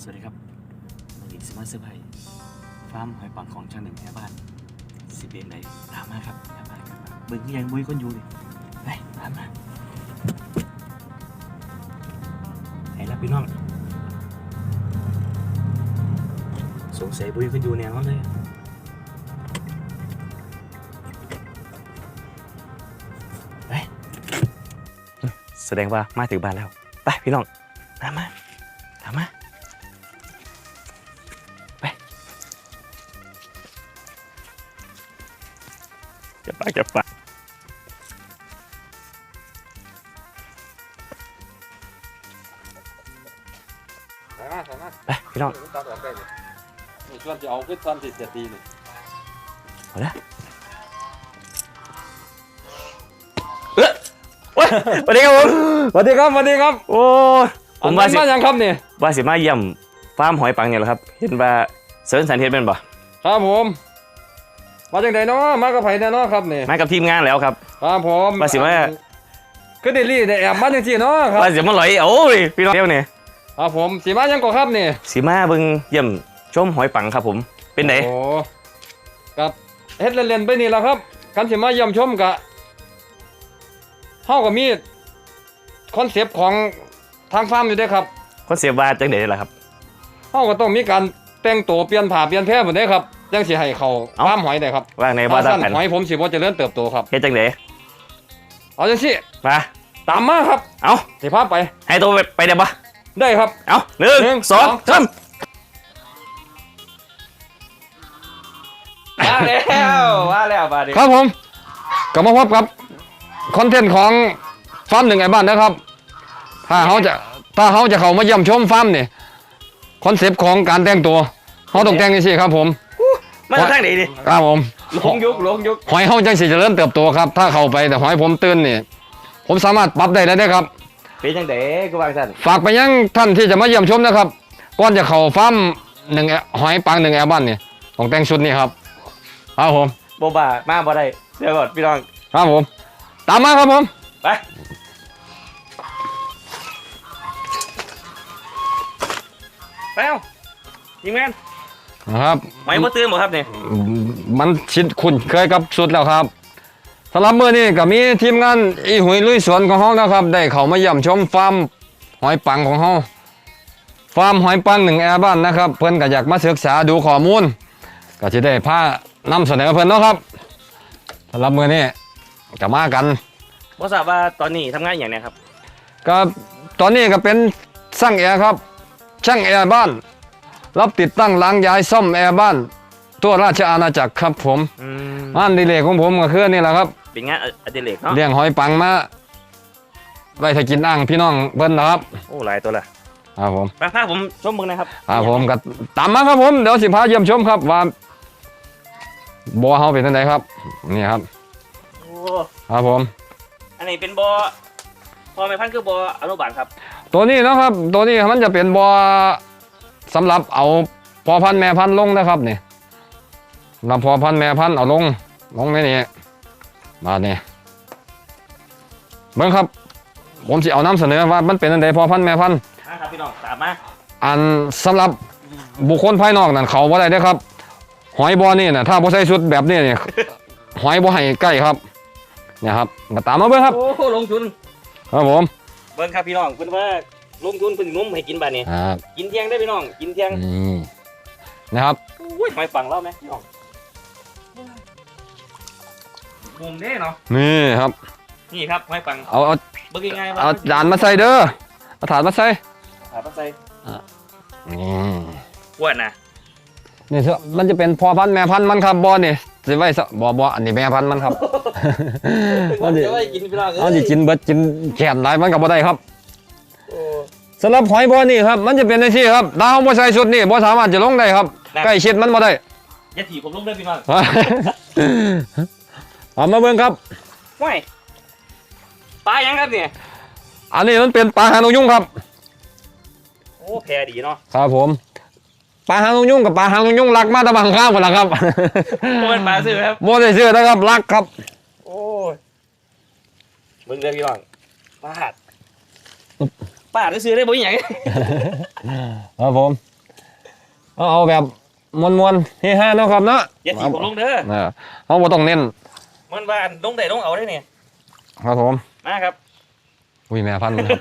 สวัสดีครับวันนี้สมาร์ทเซอร์ไพรส์ฟาร์มหอยปังของช่างหนึ่งแถวบ้านสิบเบียนไหนตามมาครับตามมาครับเบิ่งยังบุยคนอยู่เลยไปตามมาไหนล่ะพี่น้องสงสัยบุยคนอยู่แนวเลยไปแสดงว่ามาถึงบ้านแล้ว ไปพี่น้อง ใส่มาใส่มาไปพี่น้องตัดออกได้เลยนี่ส่วนจะเอาขึ้นส่วนที่เสียตีนี่เอาละเอ้อโอ้ยสวัสดีครับผมสวัสดีครับสวัสดีครับโอ้ยผมว่าสิอันนั้นมาอย่างครับนี่ว่าสิมาเยี่ยมฟาร์มหอยปังเนี่ยแหละครับ เห็นว่าเสริญสันเทศเป็นบ่ครับผม มาจากไหนเนาะมากับไผ่แน่เนาะครับนี่มากับทีมงานแล้วครับครับผมมาสิมาคือเดลี่ได้แอบมาจังซี่เนาะครับว่าสิมาลอยโอ้ยพี่น้องเดียวเนี่ย ครับผมสีมายังก่อครับนี่สิมาเบิ่งเยี่ยมชมหอยปังครับผม เป็นไหนโอ้กับเฮ็ดเล่นๆไปนี่แหละครับกันสิมาเยี่ยมชมกะเฮาก็มีคอนเซปต์ของทางฟาร์มอยู่เด้อครับคนเสียบาจังไดล่ะครับเฮาก็ต้องมีการแต่งตัวเปลี่ยนผ้าเปลี่ยนแพร่หมดเด้อครับจังสิให้เขาเอ้าฟาร์มหอยได้ครับว่าในบ้าถ้าตาสั้นแผ่นหอยผมสิบ่เจริญเติบโตครับเฮ็ดจังไดเอาจังซี่มาตามมาครับ เอาสิพาไป ให้ตัวไปไปได้ปะ ได้ครับ เอาหนึ่งหนึ่งสองสอง สามมาแล้วมาแล้วมาดิครับผมก็มาพบกับคอนเทนต์ของฟาร์มหนึ่งไอ้บ้านนะครับ ถ้าเขาจะถ้าเขาจะเข้ามาเยี่ยมชมฟาร์มเนี่ยคอนเซปต์ของการแต่งตัวเขาต้องแต่งนี่สิครับผมมาทางไหนดิครับผมหลงยุกหลงยุกหอยเขาจังสิเจะเริ่มเติบโตครับ ถ้าเข้าไปแต่หอยผมตื่นนี่ผมสามารถปรับได้แล้วนะครับ เป็นจังไดกูวางท่านฝากไปยังท่านที่จะมาเยี่ยมชมนะครับก่อนจะเข้าฟาร์มหนึ่งแอหอยปังหนึ่งแอร์บ้านเนี่ยต้องแต่งชุดนี้ครับครับผมโบบามาบ่ได้เดี๋ยวก่อนพี่น้องครับผม ตามมาครับผมไปไปเอาทีมงานนะครับไม่บ่ตื่นบ่ครับเนี่ยมันชิดคุ้นเคยกับสุดแล้วครับ สำหรับมื้อนี้ก็มีทีมงานอีหุยลุยสวนของเฮานะครับ ได้เข้ามาเยี่ยมชมฟาร์มหอยปังของเฮาฟาร์มหอยปังหนึ่งแอร์บ้านนะครับ เพิ่นก็อยากมาศึกษาดูข้อมูล ก็สิได้พานำเสนอเพิ่นเนาะครับสำหรับมื้อนี้ก็มากันบ่ทราบว่าตอนนี้ทำงานอย่างเนี้ยครับ ก็ตอนนี้ก็เป็นช่างแอร์ครับช่างแอร์บ้าน รับติดตั้งล้างย้ายซ่อมแอร์บ้าน ทั่วราชอาณาจักรครับผมอืมงานอดิเลกของผมก็คือนี่แหละครับเป็นงานอดิเรกเนาะเลี้ยงหอยปังมาไว้ถ้ากินอ่างพี่น้องเพิ่นนะครับโอ้หลายตัวละครับผมไปพาผมชมเบิ่งหนะครับครับผมก็ตามมาครับผมเดี๋ยวสิพาเยี่ยมชมครับว่าบัวเฮาเป็นจังไดครับนี่ครับ โอ้ครับผม อันนี้เป็นบ่อพอไม่พันคือบ่ออนุบาลครับตัวนี้เนาะครับ ตัวนี้มันจะเป็นบัวสำหรับเอาพอพันธุ์แม่พันธุ์ลงนะครับนี่ สำหรับพอพันธุ์แม่พันธุ์เอาลง ลงในนี่มาเนี่ยเบิ่งครับ ผมสิเอาน้ำเสนอว่ามันเป็นจังไดพอพันธุ์แม่พันธุ์มาครับพี่น้องตามมาอันสำหรับบุคคลภายนอกนั่นเขาบ่ได้เด้อครับ หอยบ่อนี่น่ะถ้าบ่ใส่ชุดแบบนี้เนี่ยหอยบ่ให้ใกล้ครับเนี่ยครับมาตามมาเบิ่งครับ โอ้ลงทุนครับผม เบิ่งครับพี่น้องเพิ่นว่าลงทุนเพิ่นงุ้มให้กินบัดนี้ครับกินเที่ยงได้อพี่น้อง กินเที่ยงนี่นะครับอุ้ยหอยปังแล้วไหมพี่น้อง มุมเด้เนาะนี่ครับ นี่ครับหอยปังเอาเอาเบิ่งง่ายๆเอาจานมาใส่เด้อเอาถาดมาใส่หาปักใส่นี่อ้วนนะนี่เถอะมันจะเป็นพอพันแม่พันมันครับบ่อนี่สิไว้ซะบ่บ่อันนี้แม่พันมันครับเอาดิจะไว้กินพี่น้องเอาสิกินเบิดกินแขนหลายมันก็บ่ได้ครับสำหรับหอยบอนี่ครับ มันจะเป็นจังซี่ครับถ้าเฮาบ่ใส่ชุดนี่บ่สามารถจะลงได้ครับใกล้ชิดมันบ่ได้ย่าถีผมลงเด้พี่น้อง เอามาเบิ่งครับห้วยปลายังครับเนี่ยอันนี้มันเป็นปลาหางนกยุงครับ โอ้แพรดีเนาะครับผม ปลาหางนกยุงกับปลาหางนกยุงรักมาแตะบางข้าวหมดแล้วครับโอ้เป็นปลาซื้อครับบ่ได้ซื้อนะครับรักครับ โอ้ยเบิ่งเด้อพี่น้องปลาดป้าดซื้อได้บ่อหย่างครับผมเอาเอาแบบมวนมวนๆเฮฮาเนาะครับเนาะอย่าถีบผมลงเด้อเออเขาบ่ต้องเน้น มันว่าลงได้ลงเอาได้เนี่ยครับผมมาครับอุ้ยแม่พันธุ์มันครับ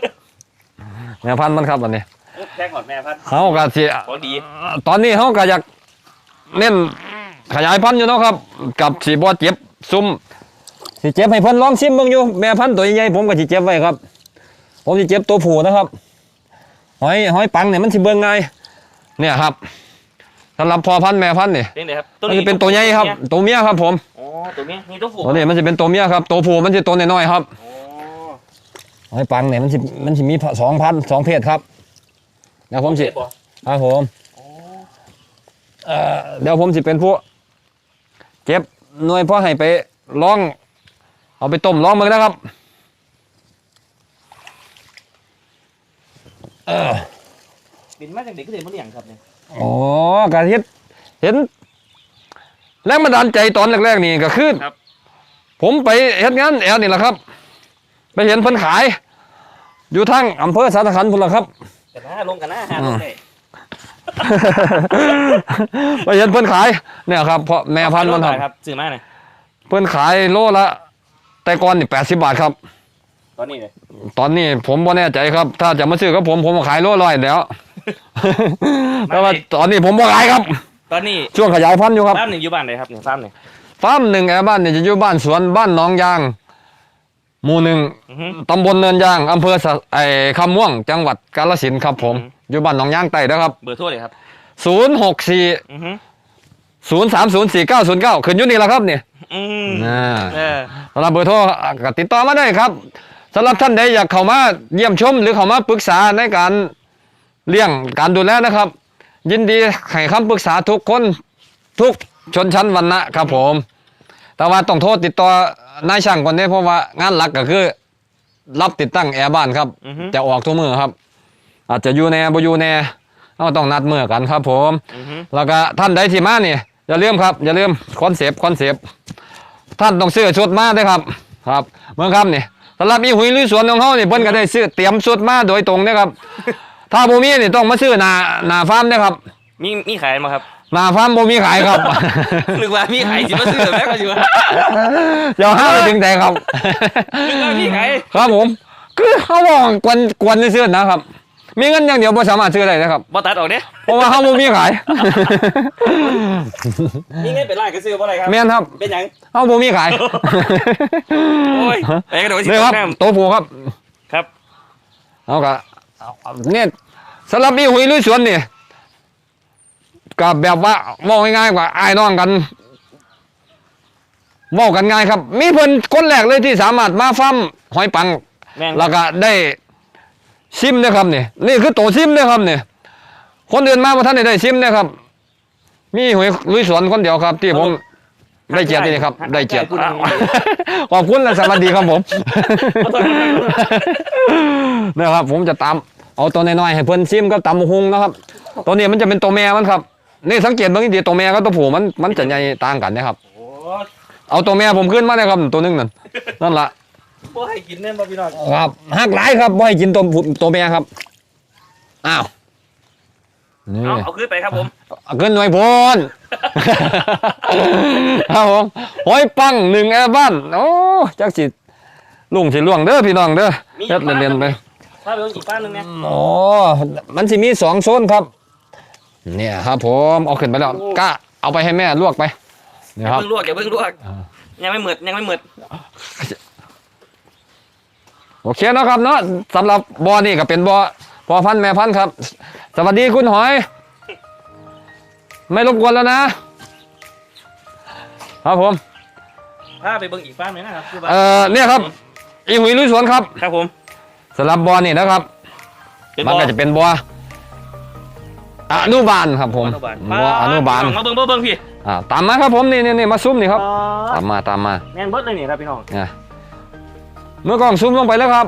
แม่พันธุ์มันครับอันนี้แท็กหอดแม่พัดเขาก็สิของดีตอนนี้เขาก็อยากเน้นขยายพันธุ์อยู่เนาะครับ กับสีบ่เจ็บซุ่มสิเจ็บให้เพิ่นลองชิมเบิ่งอยู่แม่พันธุ์ตัวใหญ่ๆผมก็สิเจ็บไว้ครับ ผมสิเจ็บตัวผู้นะครับหอยหอยปังเนี่ยมันสิเบิ่งง่ายเนี่ยครับสำหรับพอพันธุ์แม่พันธุ์นี่เป็นไงครับมันจะเป็นตัวใหญ่ครับ ตัวเมียครับผมอ๋อ ตัวเมียนี่ตัวผู้ตัวนี้มันจะเป็นตัวเมียครับ ตัวผู้มันจะตัวน้อยๆครับอ๋อหอยปังเนี่ยมันสิมันสิมีสองพันสองเพศครับเดี๋ยวผมสิบ่ครับผมอ๋อเอ่อเดี๋ยวผมสิเป็นผู้เก็บหน่วยพ่อให้ไปลอง เอาไปต้มลองมึงนะครับเออบินมาจากเด็กก็เด็กมาเลี้ยงครับเนี่ยโอ้การเห็นเห็น แรงบันดาลใจตอนแรกๆนี่ก็คือครับ ผมไปเฮ็ดงานแอลนี่แหละครับ ไปเห็นเพิ่นขาย อยู่ทั้งอำเภอสารคันพุ่นละครับ กันหน้าลงกันหน้าหาลงได้ไปเห็นเพิ่นขายเนี่ยครับเพราะแม่พันธุ์มันครับครับซื้อมาเนี่ยเพิ่นขายโลละ แต่ก่อนนี่แปดสิบบาทครับ ตอนนี้เลยตอนนี้ผมบ่แน่ใจครับ ถ้าจะมาซื้อกับผมผมก็ขายโลร้อยแล้ว แต่ว่าตอนนี้ผมบ่ขายครับ ตอนนี้ช่วงขยายพันธุ์อยู่ครับฟาร์มหนึ่งอยู่บ้านไหนครับเนี่ยฟาร์มหนึ่งฟาร์มหนึ่งแอร์บ้านเนี่ยจะอยู่บ้านสวนบ้านหนองยาง หมู่หนึ่งอือฮึ ตำบลเนินยางอำเภอสะไอ้คำม่วง จังหวัดกาฬสินธุ์ครับผม อืมอยู่บ้านหนองยางใต้นะครับเบอร์โทรเลยครับศูนย์หกสี่อือฮึศูนย์สามศูนย์สี่เก้าศูนย์เก้าขึ้นอยู่นี่แหละครับเนี่ย อืมอ่า เออสำหรับเบอร์โทรก็ติดต่อมาได้ครับสำหรับท่านใดอยากเข้ามาเยี่ยมชม หรือเข้ามาปรึกษาในการเลี้ยงการดูแลนะครับ ยินดีให้คำปรึกษาทุกคนทุกชนชั้นวรรณะครับผม แต่ว่าต้องโทษติดต่อนายช่างก่อนเด้เพราะว่างานหลักก็คือ รับติดตั้งแอร์บ้านครับ อือฮึ จะออกทุกมือครับ อาจจะอยู่แน่บ่อยู่แน่เราต้องนัดมือกันครับผม อือฮึแล้วก็ท่านใดที่มาเนี่ยอย่าลืมครับ อย่าลืมคอนเซปต์คอนเซปต์ท่านต้องซื้อชุดมาด้วยครับ ครับเมืองครับนี่สำหรับอีหุยลุยสวนของเขาเนี่ยเพิ่นก็ได้ซื้อเตรียมชุดมาโดยตรงนะครับ ถ้าบ่มีนี่ต้องมาซื้อหน้าหน้าฟาร์มนะครับมีมีขายมาครับ หน้าฟาร์มบ่มีขายครับ นึกว่ามีขายสิมาซื้อแล้วก็อยู่ว่าอย่าห้ามไปถึงใจครับ นึกว่ามีขายครับผม คือเขาบอกกวนกวนซื้อๆนะครับ มีเงินอย่างเดียวบ่สามารถซื้อได้นะครับ บ่ตัดออกเด้เพราะว่าเขาบ่มีขายมีเงินเป็นล้านก็ซื้อบ่ได้ครับ แม่นครับเป็นหยัง เขาบ่มีขายโอ้ยไปกระโดดสินี่ครับน้ตัวผู้ครับำครับ เอาก็เอา เอาเนี่ยสำหรับอีหุยลุยสวนนี่ก็แบบว่าเว่าง่ายๆกว่าไอ้ายน้องกันเว่ากันง่ายครับ มีเพิ่นคนแรกเลยที่สามารถมาฟาร์มหอยปังแม่นแล้วก็ได้ซิมนะครับนี่นี่คือตัวซิมนะครับนี่คนอื่นมาว่าท่านได้ได้ซิมนะครับ มีหวยลุยสวนคนเดียวครับ ที่ผมได้เกียรตินี่ครับ ได้เกียรติอ้าวขอบคุณและสวัสดีครับผมขอโทษครับนะครับผมจะตาม เอาตัวน้อยๆให้เพิ่นซิมก็ตำบักหุงนะครับ ตัวนี้มันจะเป็นตัวแม่มันครับนี่สังเกตเบางทีตัวแม่กับตัวผู้มันมันจะใหญ่ต่างกันนะครับโอ้เอาตัวแม่ผมขึ้นมาเลยครับตัวหนึงนั่นนั่นละบ่ให้กินเนี่ยบ่พี่น้องครับหักหลายครับบ่ให้กินตัวผู้ตัวแม่ครับอ้าวนี่เอาเอาขึ้นไปครับผมเกินหน่วยพนครับผมหอยปังหนึ่งแอร์บ้านโอ้จักสิลุงสิล่วงเด้อพี่น้องเด้อเฮ็ดเรียนๆไป ถ้าไปอีกบ้านหนึงเนี่ยโอ้มันสิมีสองโซนครับ เนี่ยครับผมเอาขึ้นไปแล้วกะเอาไปให้แม่ลวกไปนี่อย่าครับเพิ่งลวกอย่าเพิ่งลวกอ่ายังไม่หมดยังไม่หมดโอเคเนาะครับเนาะสำหรับบอนี่ก็เป็นบอพอพันธุ์แม่พันธุ์ครับ สวัสดีคุณหอย ไม่รบกวนแล้วนะ ครับผมถ้าไปเบิ่งอีกบ้านหนึงนะครับคือบ้านเอ่อเนี่ยครับ อีหุยลุยสวนครับ ครับผม สำหรับบอนี่นะครับเป็นมันบ่ก็จะเป็นบออนุบาลครับผมอนุบาลบออนุบาลมาเบิ่งเบิ่งเบิ่งพี่อ่าตามมาครับผมนี่นี่นี่มาซุ่มนี่ครับอ๋อตามมาตามมาแม่นเบิดเลยนี่ครับพี่น้องเนี่ยเมื่อกล้องซูมลงไปแล้วครับ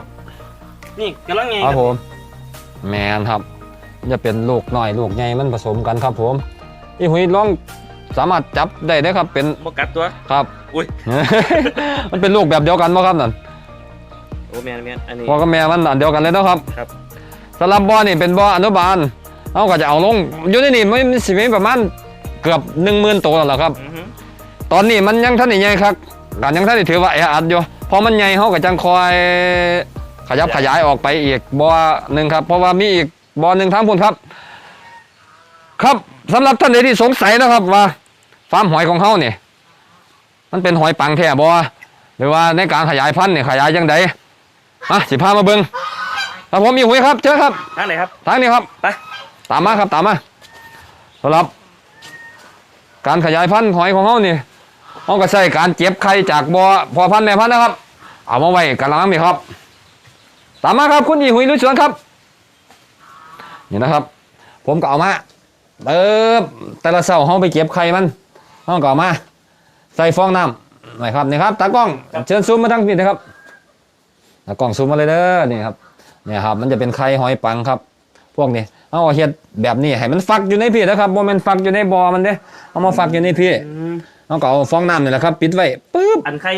นี่กำลังไงครับผม แมนครับ จะเป็นลูกน้อยลูกใหญ่มันผสมกันครับผมอีหุยลองสามารถจับได้ได้อครับเป็นบ่กัดตัวครับ อุ้ย มันเป็นลูกแบบเดียวกันไหมครับนั่น โอ้แม่นแม่นอันนี้พ่อกับแม่มันอันเดียวกันเลยเนาะครับครับ สำหรับบ่อนี่เป็นบ่ออนุบาลเขาก็จะเอาลงอยู่ในนี่ไม่สิมีประมาณเกือบหนึ่งหมื่นตัวแล้วล่ะครับ อือฮึตอนนี้มันยังท่านได้ใหญ่ครับการยังท่านได้ถือว่าแออัดอยู่พอมันใหญ่เขาก็จังคอย ขยับขยายออกไปอีกบ่อหนึ่งครับ เพราะว่ามีอีกบ่อหนึ่งทั้งพุ่นครับ ครับสำหรับท่านใดที่สงสัยนะครับว่าฟาร์มหอยของเขาเนี่ยมันเป็นหอยปังแท้บ่หรือว่าในการขยายพันธุ์เนี่ยขยายยังไง อะสิพามาเบิงครับผมมีหวยครับ เจอครับ ทางไหนครับ ทางนี้ครับ ไป ตามมาครับตามมาสำหรับ การขยายพันธุ์หอยของเขานี่เขาก็ใช้การเจ็บไข่จากบ่อพอพันธุ์แม่พันธุ์นะครับ เอามาไว้กันลังนี่ครับ ตามมาครับคุณอีหุยลุยสวนครับ นี่นะครับ ผมก็เอามาเติบแต่ละเสาเขาไปเก็บไข่มันเขาก็เอามา ใส่ฟองน้ำนะครับนี่ครับตากล้องเชิญซูมมาทั้งพี่นะครับตา กล้องซูมมาเลยเด้อนี่ครับเนี่ยครับมันจะเป็นไข่หอยปังครับ พวกนี้เอาเฮ็ดแบบนี้ให้มันฟักอยู่ในพี่นะครับบ่แม่นฟักอยู่ในบ่อมันเด้เอามาฟักอยู่ในพี่อืมเอาก็เอาฟองน้ำนี่แหละครับ ปิดไว้ปึ๊บอันใคร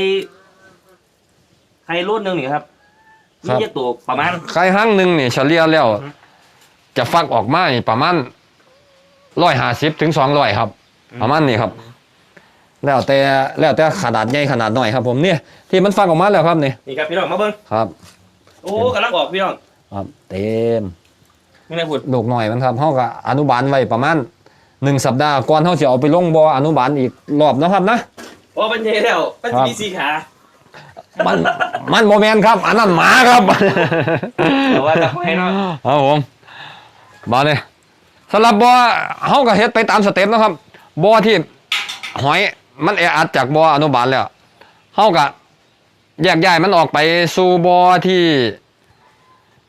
ใครรุ่นหนึ่งนี่ครับครับนี่จะตัวประมาณไข่ห้างหนึงนี่เฉลี่ยแล้วอือฮึจะฟักออกมานี่ประมาณ150ถึง200ครับ ประมาณนี้ครับ แล้วแต่แล้วแต่ขนาดใหญ่ขนาดน้อยครับผมเนี่ยที่มันฟักออกมาแล้วครับนี่นี่ครับพี่น้องมาเบิ้งครับ โอ้กำลังออกพี่น้องครับเต็มไม่ได้พูดลูกหน่อยมันครับเฮาก็อนุบาลไว้ประมาณหนึ่งสัปดาห์ก่อนเฮาสิเอาไปลงบ่ออนุบาลอีกรอบเนาะครับนะโอ้เป็นเทแล้วเป็นครับมีสีขามันมันโมแมนครับ อันนั้นหมาครับแต่ว่าจะให้เนาะครับผมบอเนี่ยสำหรับบ่อเฮาก็เฮ็ดไปตามสเต็ปนะครับบ่อที่หอย มันแออัดจากบ่ออนุบาลแล้วเฮาก็แยกย้ายมันออกไปสู่บ่อที่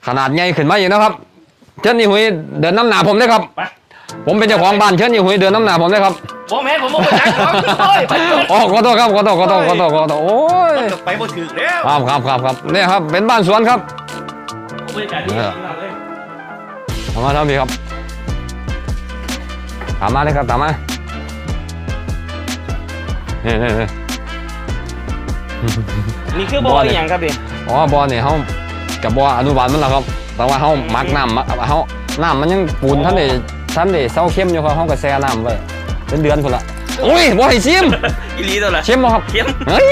ขนาดใหญ่ขึ้นมาอีกนะครับ เชิญนี่หุยเดินน้ำหนาผมเลยครับ ไป ผมเป็นเจ้าของบ้านเชิญนี่หุยเดินน้ำหนาผมเลยครับโมแมนผมโมไปจักของโอ้ยไปเถอะอ๋อขอโทษครับขอโทษขอโทษขอโทษขอโทษโอ้ยไปบ่ถึงแล้วครับครับครับครับเนี่ยครับเป็นบ้านสวนครับบรรยากาศดีมากเลยตามมาครับพี่ครับตามมาเลยครับตามมา เนี่ยเนี่ยเนี่ยนี่คือบอลอย่างครับพี่อ๋อบอลเนี่ยเขากับบอลอนุบาลมันแหละครับ แต่ว่าเขามักน้ำมักเขาน้ำมันยังปูนท่านเดท่านเดเศร้าเข้มอยู่ครับเขาก็แช่น้ำไว้เป็นเดือนคนละโอ้ยบอให้ชิมอีหลีตัวละชิมบ่ครับเข้มเฮ้ย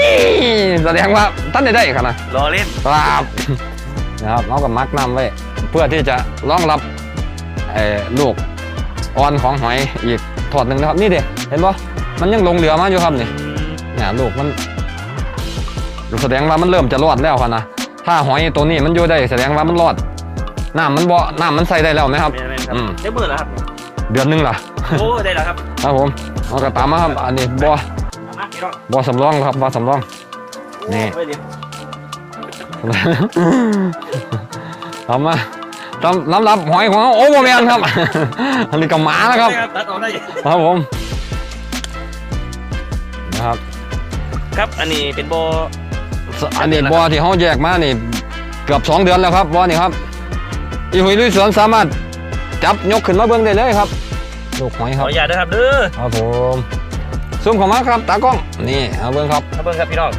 แสดงว่าท่านได้ได้ครับนะรอเล่นครับนะครับเขาก็มักน้ำไว้เพื่อที่จะรองรับเอ่อลูกอ่อนของหอยอีกถอดหนึ่งนะครับนี่เด็เห็นปะมันยังลงเหลือมาอยู่ครับนี่ เนี่ยลูกมันแสดงว่ามันเริ่มจะรอดแล้วครับนะถ้าหอยตัวนี้มันอยู่ได้แสดงว่ามันรอดน้ำมันบ่น้ำมันใส่ได้แล้วไหมครับแม่นๆครับอืมได้เบื่อแล้วครับ เดือนหนึงล่ะโอ้ได้แล้วครับครับผมเอากระตามมาครับอันนี้บ่เอามาพี่น้องบ่สำรองครับบ่สำรองนี่โอ้ยเดี๋ยวทำมาตำน้ำรับหอยของเขาโอ้โหแมนครับอันนี้กับหมานะครับตัดออกได้ครับผม ครับ อันนี้เป็นโบอันนี้บ่อที่เขาแยกมานี่เกือบสองเดือนแล้วครับบ่อนี่ครับ อีหุยลุยสวนสามารถจับยกขึ้นมาเบิ้งได้เลยครับลูกหอยขคอรับอนุญาตนะครับเด้อครับผมซูมเข้ามาครับตากล้องนี่เอาเบิ้งครับครับเบิ่งครับพี่น้อง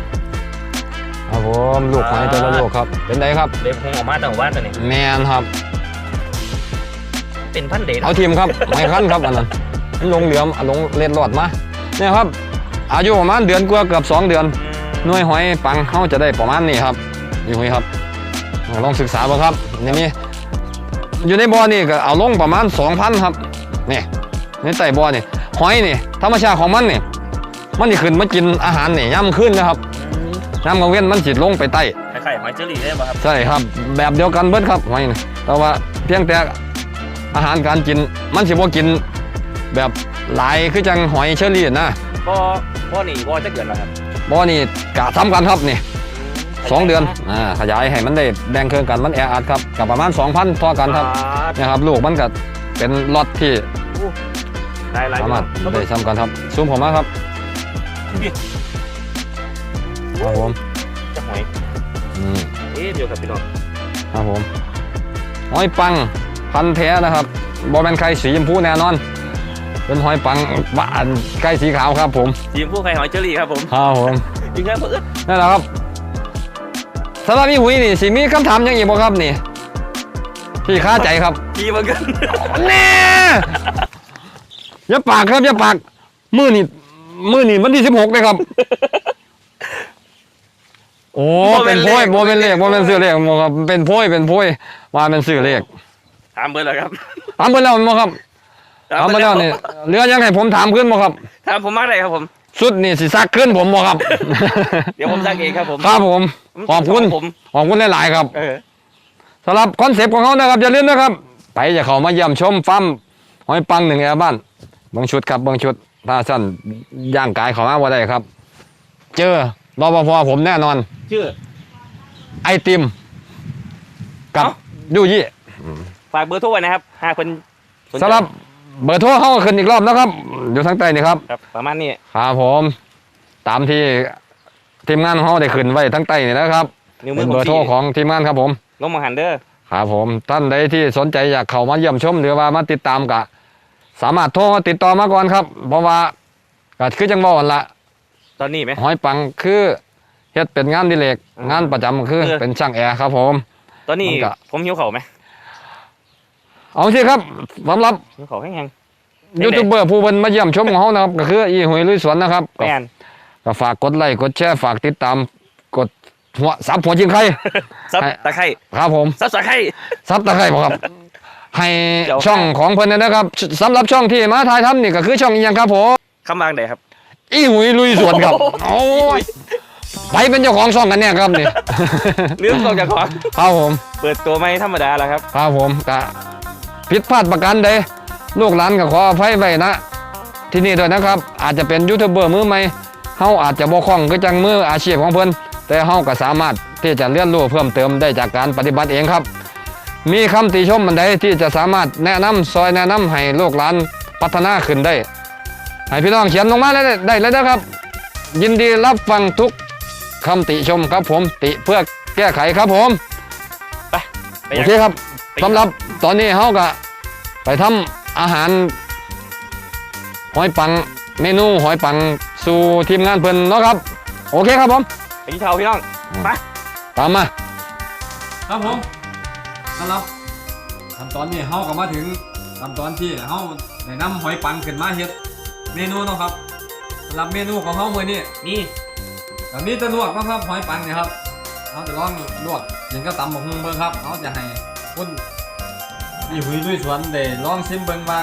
ครับผมลูกหอยแต่ละลูกครับ เป็นไงครับเด็กคงออกมาแต่ว่าตัวนี้ แมนครับเป็นพันเดชเอาทีมครับไม่คันครับอันนั้นมันลงเหลือมลงเล็ดหลอดมาเนี่ยครับ อายุประมาณเดือนกว่าเกือบสองเดือนหน่วยหอยปังเขาจะได้ประมาณนี้ครับนี่หอยครับลองศึกษาบ่ครับนี่มีอยู่ในบ่อนี่ก็เอาลงประมาณ 2,000 ครับนี่ในใต้บ่อนี่หอยนี่ธรรมชาติของมันนี่มันนี่ขึ้นมากินอาหารนี่ย่ำขึ้นนะครับย่ำกลางเว้นมันจิตลงไปใต้ไข่ไข่หอยเจอรี่ได้ป่ะครับใช่ครับ แบบเดียวกันเบิดครับหอยนี่แต่ว่าเพียงแต่อาหารการกินมันสิบ่กินแบบหลายคือจังหอยเชอรี่นะบ่ บ่นี่บ่จะเกิดแล้วครับบ่อนี่กะทำกันครับนี่สองเดือนอ่าขยายให้มันได้แบ่งเครื่องกันมันแออัดครับกับประมาณ2,000เท่ากันครับอ่านะครับลูกมันก็เป็นล็อตที่ได้หลายสามารถพี่น้องได้ซ้ำกันครับซูมผมมาครับครับผมจะหอยอืมเอ๊ะเดียวครับพี่น้องครับผมหอยปังพันธุ์แท้นะครับบอแมนไข่สีชมพูแน่นอน เป็นหอยปังหวานไก่สีขาวครับผมทีมผู้ไข่หอยเจอรี่ครับผมครับผมจริงครับเพื่อนนั่นแหละครับสำหรับพี่หุยนี่สิมีคำถามหยังอีกบ่ครับนี่พี่ค้าใจครับดีเหมือนกันแน่อย่าปากครับอย่าปากมือนี่มือนี่วันที่สิบหกเลยครับ โอ้เป็นโพยโมเป็นเลขโมเป็นซื้อเลขโมครับเป็นโพยเป็นโพยมาเป็นซื้อเลขถามเบอร์แล้วครับถามไปแล้วโมครับ ถามไปแล้วนี่เหลือยังให้ผมถามขึ้นโมครับถามผมมากเลยครับผม สุดนี่สิซักขึ้นผมโมครับ เดี๋ยวผมซักเองครับผม ครับผม ขอบคุณผมขอบคุณหลายๆครับเออสำหรับคอนเซปต์ของเขานะครับอย่าลืมนะครับ ไปจะเข้ามาเยี่ยมชมฟาร์มหอยปังหนึ่งแอร์บ้านเบางชุดครับเบางชุดถ้าสั้นย่างกายเขามาว่าได้ครับ เจอรปภผมแน่นอน ชื่อ ไอติม กับเอ้ายูยี่ฝากเบอร์โทรไว้นะครับหากคนนใจสำหรับ เบอร์โทรเขาก็ขึ้นอีกรอบนะครับ อยู่ทางใต้นี่ครับ ครับ ประมาณนี้ ครับผม ตามที่ทีมงานของเขาได้ขึ้นไว้ทั้งใต้นี่นะครับนิ้วมืเป็อนผมเบอร์โทรชี้ของทีมงานครับผม ลงมาหันเด้อ ครับผมท่านใดที่สนใจอยากเข้ามาเยี่ยมชมหรือว่ามาติดตามกะ สามารถโทรมาติดต่อมาก่อนครับ เพราะว่าก็คือจังบอกละตอนนี้ไหม หอยปังคือเฮ็ดเป็นงานอดิเลกอ่างงานประจำคือเออ เป็นช่างแอร์ครับผม ตอนนี้มันก็ ผมหิวเข่าวไหม เอาสิครับสำหรับหิวเข่าวแห้งยูทูบเบอร์ผู้เพิ่นมาเยี่ยมชมของเขานะครับก็คืออีหวยลุยสวนนะครับๆก็แม่นก็ฝากกดไลค์กดแชร์ฝากติดตามกดหัวซับหัวจริงใครซับให้ตะไคร้ครับผมซับตะไคร้ซับตะไคร้บ่ครับ ให้เดี๋ยวช่องของเพิ่นนะครับสำหรับช่องที่มาถ่ายทำนี่ก็คือช่องอีหยังครับผมคำวางไหนครับ อีหุยลุยสวนครับโอ้ยไปเป็นเจ้าของช่องกันเนี่ยครับนี่ลืมตัวจากของครับผม เปิดตัวไม่ธรรมดาแล้วครับครับผมกะ ผิดพลาดประกันใดลูกหลานก็ขออภัยไว้นะ ที่นี่ด้วยนะครับ อาจจะเป็นยูทูบเบอร์มือใหม่เฮาอาจจะบ่คล่องคือจังมืออาชีพของเพิ่นแต่เฮาก็สามารถที่จะเรียนรู้เพิ่มเติมได้จากการปฏิบัติเองครับ มีคำติชมมันใดที่จะสามารถแนะนำซอยแนะนำให้ลูกหลานพัฒนาขึ้นได้ ให้พี่น้องเขียนลงมาได้ได้เลยนะครับ ยินดีรับฟังทุกคำติชมครับผมติเพื่อแก้ไขครับผมไปโอเคครับ สำหรับตอนนี้เฮาก็ไปทำอาหาร หอยปังเมนูหอยปังสู่ทีมงานเพิ่นเนาะครับ โอเคครับผมไปที่เท้าพี่น้องไปตามมา ครับผมสำหรับขั้นตอนนี้เฮาก็มาถึงขั้นตอนที่เฮาได้นำหอยปังขึ้นมาเฮ็ดเมนูเนาะครับสำหรับเมนูของเฮามื้อนี้นี่ก็มีแต่ลวกเนาะครับหอยปังเนี่ยครับเฮาจะลองลวกยิงก็ตำบักหุ่งเบิ่งครับเฮาจะให้ คุณพี่หุยลุยสวนได้ลองชิมเบิ่งว่า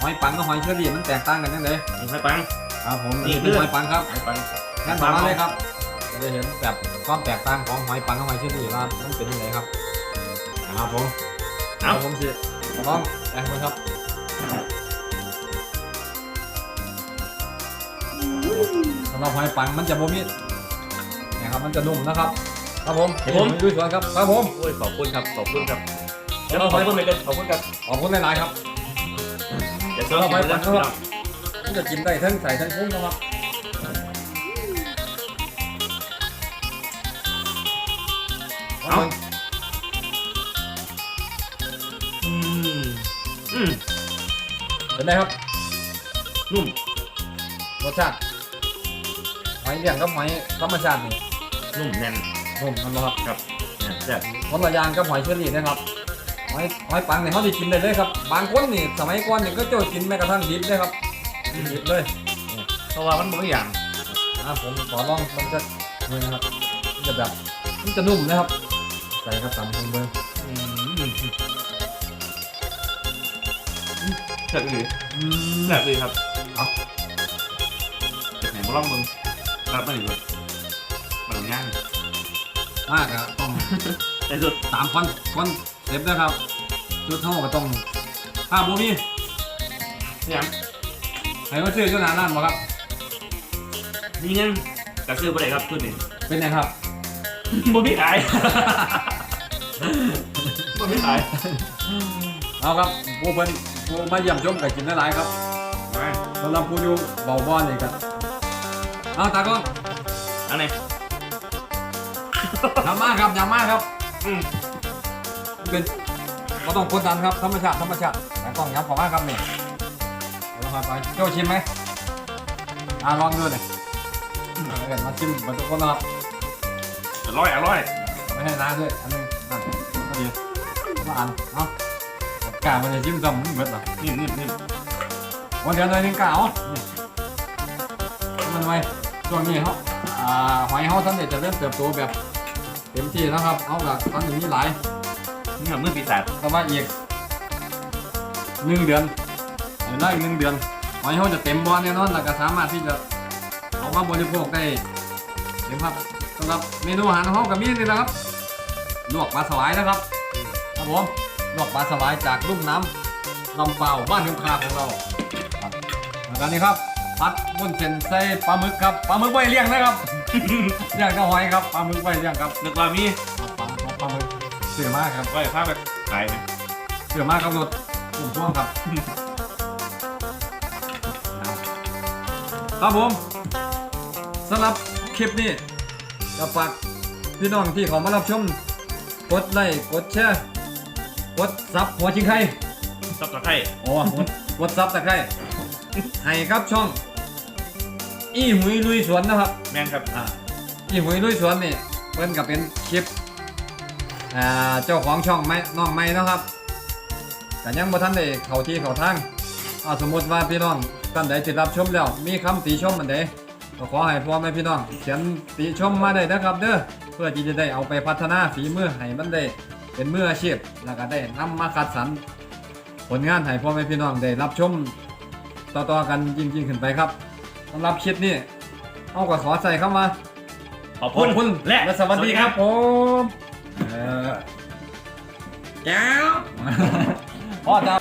หอยปังกับหอยเชอรี่มันแตกต่างกันจังไดนี่ไปปังครับผมนี่นี่คืคืออหอยปังครับไปปังงั้นต่อมาเลยครับจะได้เห็นแบบความแตกต่างของหอยปังกับหอยเชอรี่ว่ามันเป็นยังไงครับนะครับผมเอาดี๋ยวผมสิลองแองครับสำหรับหอยปังมันจะบ่มีเนี่ยครับมันจะนุ่มนะครับ ครับผมดูสวนครับครับผมโอ้ยขอบคุณครับขอบคุณครับ เดี๋เดี๋ยยววเราขไปอบคุณไปเลยขอบคุณครับขอบคุณหลายๆครับเดี๋ยวเจอกันนะพี่น้องมันจะกินได้ทั้งใส่ทั้งพุ่งนะครับเอาอืมอืมเป็นไงครับ นุ่ม รสชาติหอยเลี้ยงกับหอยธรรมชาตินี่นุ่มแน่นนุ่มมันบ่ครับครับเนี่ยแซ่บคนละอย่างกับหอยเชอรี่นะครับ หอยหอยปังเนี่ยเขาจะกินได้เลยครับ บางคนนี่สมัยก่อนนี่ก็เจ้ากินแม้กระทั่งดิบเลยครับดิบเลยเพราะว่ามันบางอย่างอะผมขอลองมันจะเลยนะครับมันจะแบบมันจะนุ่มนะครับใส่ครับตามคนเบอร์อืมแซ่บเลยแซ่บเลยครับเอาเด็กไหนมาลองมึงรับมาหนิแบบมันง่ายมากอะต้องแต่สุดตามคอนคอน เซ็ปต์นะครับ จุดเท่าก็ต้องถ้าบูมีเนี่ยใครก็ซื้อเจ้าหน้าร้านบ่ครับ นี่ยังกระซื้อไปไหนครับชุดนี้เป็นไงครับ บ่มีขาย บ่มีขาย เอาครับผู้เพิ่นผู้มาเยี่ยมชมกับกินได้หลายครับไปสำหรับผู้อยู่เบาบอนนี่ครับเอาตากล้องอันไหนยำมากครับยำมากครับ อืม เป็นก็ต้องกดดันครับธรรมชาติธรรมชาติแต่กล้องยำของมากครับนี่เอาละครับไปโจ้ชิมไหมอ่าลองดูหน่อยเอาเกิดมาชิมเหมือนทุกคนนะครับอร่อยอร่อยไม่ให้น้าด้วยอันหนึงนั่นก็ดีมาอ่านเนาะกล้ามันจะจิ้มจำมันเบิดหรอนิ่มนิ่มนิ่มวันเดียวเลยนึงกล้าเอามันไว้ช่วงนี้เขาอ่าหอยเขาท่านเนี่ยจะเริ่มเติบโตแบบเต็มที่แล้วครับเอาละตอนนี้มีหลาย นี่กับมือปีศาจแต่ว่าอีกหนึ่งเดือนเดี๋ยวได้อีกหนึ่งเดือนหอยเขาจะเต็มบอลแน่นอนแล้วก็สามารถที่จะเอามาบริโภคได้เต็มครับสำหรับเมนูอาหารของเขากับมีนี่นะครับลวกปลาสวายนะครับครับผมลวกปลาสวายจากลุ่มน้ำลำเปล่าบ้านคำคาของเราครับแล้วก็นี่ครับพัดวุ้นเส้นใส่ปลาหมึกครับปลาหมึกไว้เลี้ยงนะครับเลี้ยงกับหอยครับปลาหมึกไว้เลี้ยงครับนึกว่ามี เสือมากครับไว้ผ้าแบบขายไหมเสือมากครับรถกลุ่มพ่วงครับ ครับผมสำหรับคลิปนี้ก็ฝากพี่น้องที่เขามารับชม กดไลค์กดแชร์กดซับหัวชิงไข่ซับตะไคร้โอ้กดกดซับตะไคร้ให้ครับช่อง อีหุยลุยสวนนะครับ แม่นครับ อ่า อีหุยลุยสวนนี่เพิ่นก็เป็นคลิป อ่าเจ้าของช่องไม้น้องไม้นาะครับแต่ยังบ่ทันได้เข้าที่เข้าทางอ่าสมมติว่าพี่น้องท่านใดที่รับชมแล้ว มีคำติชมอันใดก็ขอให้พ่อแม่พี่น้องเขียนติชมมาได้นะครับ เด้อเพื่อที่จะได้เอาไปพัฒนาฝีมือให้มันได้เป็นมืออาชีพแล้วก็ได้นำมาคัดสรรผลงานให้พ่อแม่พี่น้องได้รับชมต่อๆกันยิ่งๆขึ้นไปครับสำหรับคลิปนี้เอาก็ขอใส่เข้ามาขอบขอบคุณและและสวัสดีครับผมเอ อแก้วพ่อจะ